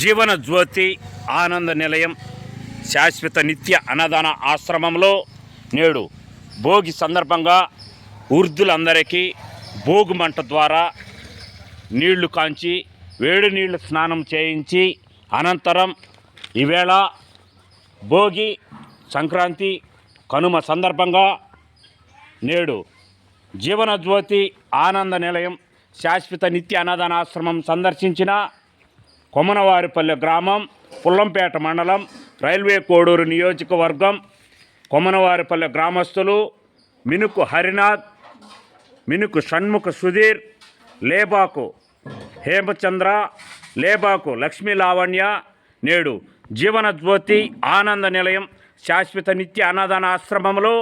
జీవన జ్యోతి ఆనంద నిలయం శాశ్వత నిత్య అన్నదాన ఆశ్రమంలో నేడు భోగి సందర్భంగా వృద్ధులందరికీ భోగి మంట ద్వారా నీళ్ళు కాంచి వేడి నీళ్ళు స్నానం చేయించి అనంతరం ఈవేళ భోగి సంక్రాంతి కనుమ సందర్భంగా నేడు జీవన జ్యోతి ఆనంద నిలయం శాశ్వత నిత్య అన్నదానాశ్రమం సందర్శించిన కొమనవారిపల్లె గ్రామం పుల్లంపేట మండలం రైల్వే కోడూరు నియోజకవర్గం కొమనవారిపల్లె గ్రామస్తులు మినుకు హరినాథ్ మినుకు షణ్ముఖ సుధీర్ లేబాకు హేమచంద్ర లేబాకు లక్ష్మీ లావణ్య నేడు జీవనజ్యోతి ఆనంద నిలయం శాశ్వత నిత్య అన్నదాన ఆశ్రమంలో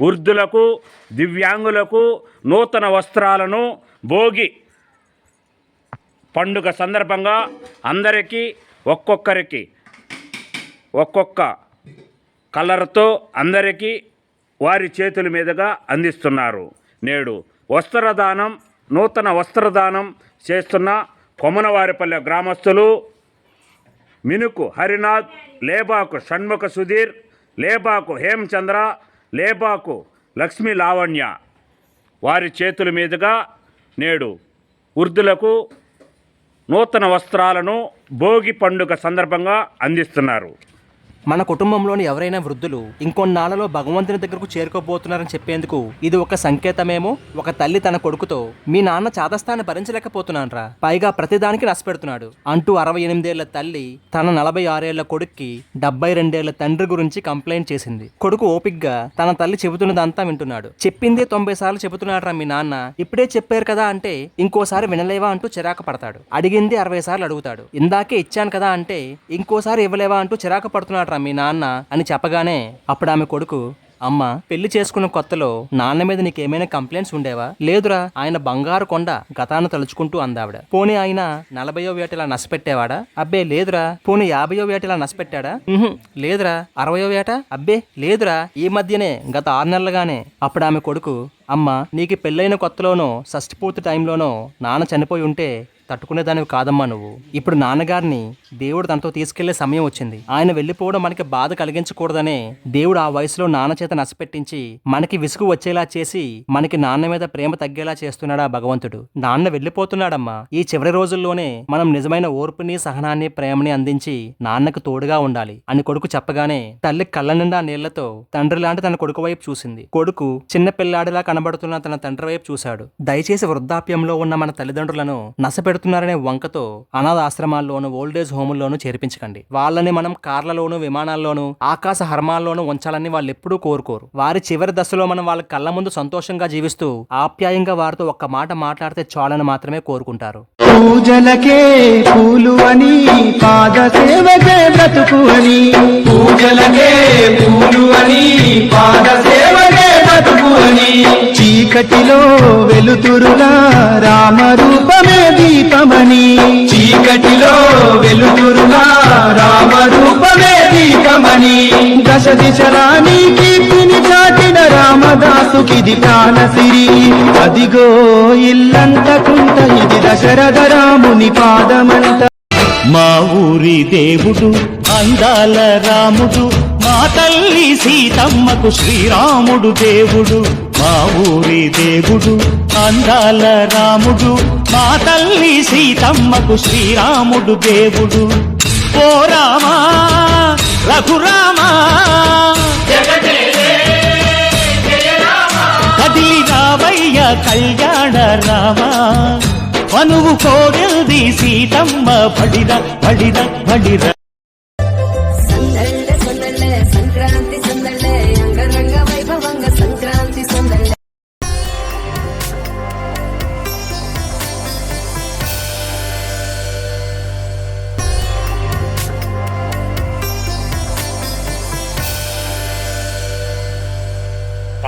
వృద్ధులకు దివ్యాంగులకు నూతన వస్త్రాలను భోగి పండుగ సందర్భంగా అందరికీ ఒక్కొక్కరికి ఒక్కొక్క కలర్తో అందరికీ వారి చేతుల మీదుగా అందిస్తున్నారు. నేడు వస్త్రదానం నూతన వస్త్రదానం చేస్తున్న కొమనవారిపల్లె గ్రామస్తులు మినుకు హరినాథ్ లేబాకు షణ్ముఖ సుధీర్ లేబాకు హేమచంద్ర లేబాకు లక్ష్మీ లావణ్య వారి చేతుల మీదుగా నేడు వృద్ధులకు నూతన వస్త్రాలను భోగి పండుగ సందర్భంగా అందిస్తున్నారు. మన కుటుంబంలోని ఎవరైనా వృద్ధులు ఇంకొన్నాళ్ళలో భగవంతుని దగ్గరకు చేరుకోబోతున్నారని చెప్పేందుకు ఇది ఒక సంకేతమేమో? ఒక తల్లి తన కొడుకుతో మీ నాన్న చాదస్థాన్ని భరించలేకపోతున్నానరా. పైగా ప్రతిదానికి నష్టపెడుతున్నాడు అంటూ అరవై ఎనిమిదేళ్ళ తల్లి తన నలభై ఆరేళ్ళ కొడుక్కి డెబ్బై రెండేళ్ళ తండ్రి గురించి కంప్లైంట్ చేసింది. కొడుకు ఓపిగ్గా తన తల్లి చెబుతున్నదంతా వింటున్నాడు. చెప్పిందే తొంభై సార్లు చెబుతున్నాడరా మీ నాన్న. ఇప్పుడే చెప్పారు కదా అంటే ఇంకోసారి వినలేవా? అంటూ చిరాకు పడతాడు. అడిగింది అరవై సార్లు అడుగుతాడు. ఇందాకే ఇచ్చాను కదా అంటే ఇంకోసారి ఇవ్వలేవా? అంటూ చిరాకు పడుతున్నాడు మీ నాన్న అని చెప్పగానే అప్పుడు ఆమె కొడుకు అమ్మ పెళ్ళి చేసుకున్న కొత్తలో నాన్న మీద నీకేమైనా కంప్లైంట్స్ ఉండేవా? లేదురా ఆయన బంగారు కొండ గతాన్ని తలుచుకుంటూ అందావిడ. పోనీ ఆయన నలభయో వేటలా నసపెట్టేవాడా? అబ్బే లేదురా. పోనీ యాభయో వేటలా నసపెట్టాడా? లేదురా. అరవయో వేట? అబ్బే లేదురా. ఈ మధ్యనే గత ఆరు నెలలుగానే అప్పుడు ఆమె కొడుకు అమ్మ నీకు పెళ్ళైన కొత్తలోనో షష్టిపూర్తి టైంలోనో నాన్న చనిపోయి ఉంటే తట్టుకునేదానివి కాదమ్మా నువ్వు. ఇప్పుడు నాన్నగారిని దేవుడు తనతో తీసుకెళ్ళే సమయం వచ్చింది. ఆయన వెళ్ళిపోవడం మనకి బాధ కలిగించకూడదనే దేవుడు ఆ వయసులో నాన్న చేత నశపెట్టించి మనకి విసుగు వచ్చేలా చేసి మనకి నాన్న మీద ప్రేమ తగ్గేలా చేస్తున్నాడా భగవంతుడు. నాన్న వెళ్ళిపోతున్నాడమ్మా. ఈ చివరి రోజుల్లోనే మనం నిజమైన ఓర్పుని సహనాన్ని ప్రేమని అందించి నాన్నకు తోడుగా ఉండాలి అని కొడుకు చెప్పగానే తల్లి కళ్ళ నిండా నీళ్ళతో తండ్రి లాంటి తన కొడుకు వైపు చూసింది. కొడుకు చిన్న పిల్లాడిలా కనబడుతున్న తన తండ్రి వైపు చూశాడు. దయచేసి వృద్ధాప్యంలో ఉన్న మన తల్లిదండ్రులను నశపెడుతున్నారనే వంకతో అనాథ ఆశ్రమాల్లోనూ ఓల్డేజ్ హోముల్లోనూ చేర్పించకండి. వాళ్ళని మనం కార్లలోనూ విమానాల్లోనూ ఆకాశ హర్మాల్లోనూ ఉంచాలని వాళ్ళు ఎప్పుడూ కోరుకోరు. వారి చివరి దశలో మనం వాళ్ళ కళ్ళ ముందు సంతోషంగా జీవిస్తూ ఆప్యాయంగా వారితో ఒక్క మాట మాట్లాడితే చాలని మాత్రమే కోరుకుంటారు. పూజలకే పూలు అని పాద సేవకే బ్రతుకు అని పూజలకే పూలు అని పాద సేవకే బ్రతుకు అని చీకటిలో వెలుతురులా రామ రూపమే దీపమని. చీకటిలో వెలుతురులా రామ రూపమే దీపమని. దశ దిశలా నీ కీర్తిని చాటిన రామదాసుకిది ప్రాణసిరి. అదిగో ఇల్లంతకుంట ఇది దశరథ రాముని పాదమంట మా ఊరి దేవుడు అందాల రాముడు మా తల్లి సీతమ్మకు శ్రీరాముడు దేవుడు. మా ఊరి దేవుడు అందాల రాముడు మా తల్లి సీతమ్మకు శ్రీరాముడు దేవుడు. ఓ రామా రఘురామా కదిలి రావయ్య కళ్యాణ రామా. మనువు కోగల్ది సీతమ్మ బడిర బడిర బడిర సంక్రాంతి సందళ్ళ.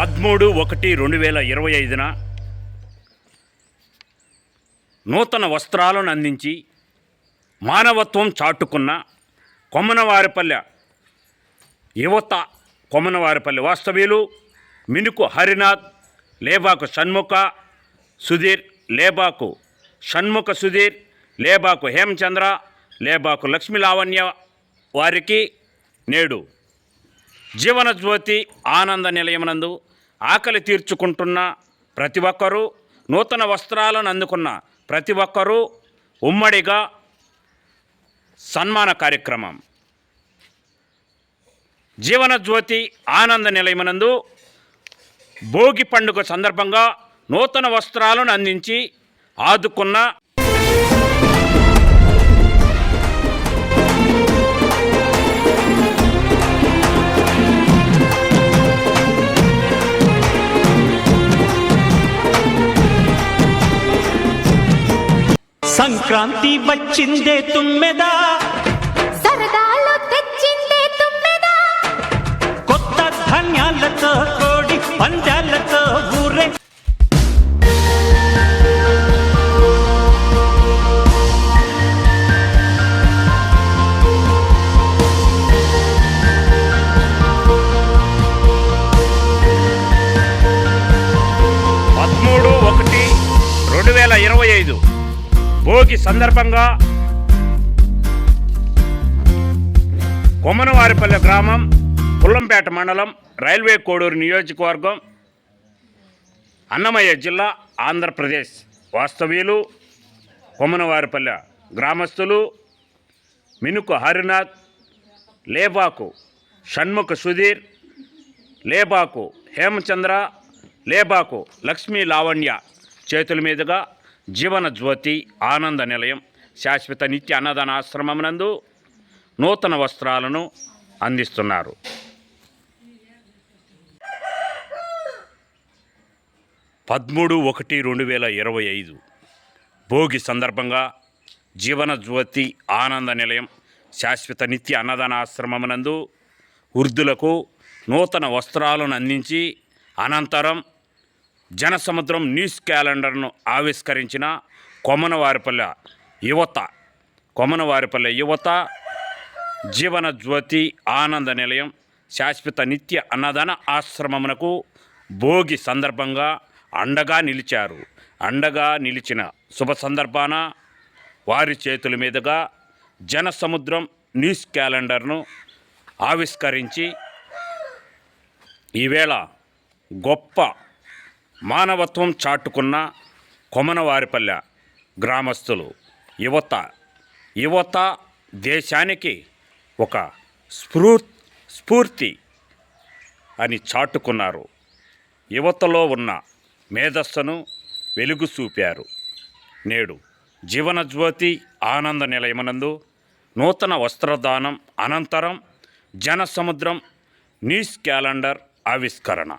పదమూడు ఒకటి రెండు వేల ఇరవై ఐదున నూతన వస్త్రాలను అందించి మానవత్వం చాటుకున్న కొమ్మనవారిపల్లె యువత కొమ్మనవారిపల్లె వాస్తవ్యులు మినుకు హరినాథ్ లేబాకు షణ్ముఖ సుధీర్ లేబాకు షణ్ముఖ సుధీర్ లేబాకు హేమచంద్ర లేబాకు లక్ష్మీ లావణ్య వారికి నేడు జీవన జ్యోతి ఆనంద నిలయమునందు ఆకలి తీర్చుకుంటున్న ప్రతి ఒక్కరూ నూతన వస్త్రాలను అందుకున్న ప్రతి ఒక్కరూ ఉమ్మడిగా సన్మాన కార్యక్రమం. జీవనజ్యోతి ఆనంద నిలయమనందు భోగి పండుగ సందర్భంగా నూతన వస్త్రాలను అందించి ఆదుకున్న సంక్రాంతి వచ్చిందే తుమ్మెదా? సరదాలు తెచ్చిందే తుమ్మెదా? కొత్త ధాన్యాలతో కోడి పందాలతో ఊరే. పదమూడు ఒకటి రెండు వేల ఇరవై ఐదు. భోగి సందర్భంగా కొమ్మనవారిపల్లె గ్రామం పుల్లంపేట మండలం రైల్వే కోడూరు నియోజకవర్గం అన్నమయ్య జిల్లా ఆంధ్రప్రదేశ్ వాస్తవ్యులు కొమ్మనవారిపల్లె గ్రామస్తులు మినుకు హరినాథ్ లేబాకు షణ్ముఖ సుధీర్ లేబాకు హేమచంద్ర లేబాకు లక్ష్మీ లావణ్య చేతుల మీదుగా జీవన జ్యోతి ఆనంద నిలయం. శాశ్వత నిత్య అన్నదాన ఆశ్రమమునందు నూతన వస్త్రాలను అందిస్తున్నారు. పదమూడు ఒకటి రెండు వేల ఇరవై ఐదు. భోగి సందర్భంగా జీవన జ్యోతి ఆనంద నిలయం. శాశ్వత నిత్య అన్నదాన ఆశ్రమమునందు వృద్ధులకు నూతన వస్త్రాలను అందించి అనంతరం జనసముద్రం న్యూస్ క్యాలెండర్ను ఆవిష్కరించిన కొమ్మనవారిపల్లె యువత. కొమ్మనవారిపల్లె యువత జీవన జ్యోతి ఆనంద నిలయం శాశ్వత నిత్య అన్నదాన ఆశ్రమమునకు భోగి సందర్భంగా అండగా నిలిచారు. అండగా నిలిచిన శుభ సందర్భాన వారి చేతుల మీదుగా జనసముద్రం న్యూస్ క్యాలెండర్ను ఆవిష్కరించి ఈవేళ గొప్ప మానవత్వం చాటుకున్న కొమనవారిపల్లె గ్రామస్తులు యువత. యువత దేశానికి ఒక స్ఫూర్ స్ఫూర్తి అని చాటుకున్నారు. యువతలో ఉన్న మేధస్సును వెలుగు చూపారు. నేడు జీవనజ్యోతి ఆనంద నిలయమనందు నూతన వస్త్రదానం అనంతరం జనసముద్రం న్యూస్ క్యాలెండర్ ఆవిష్కరణ.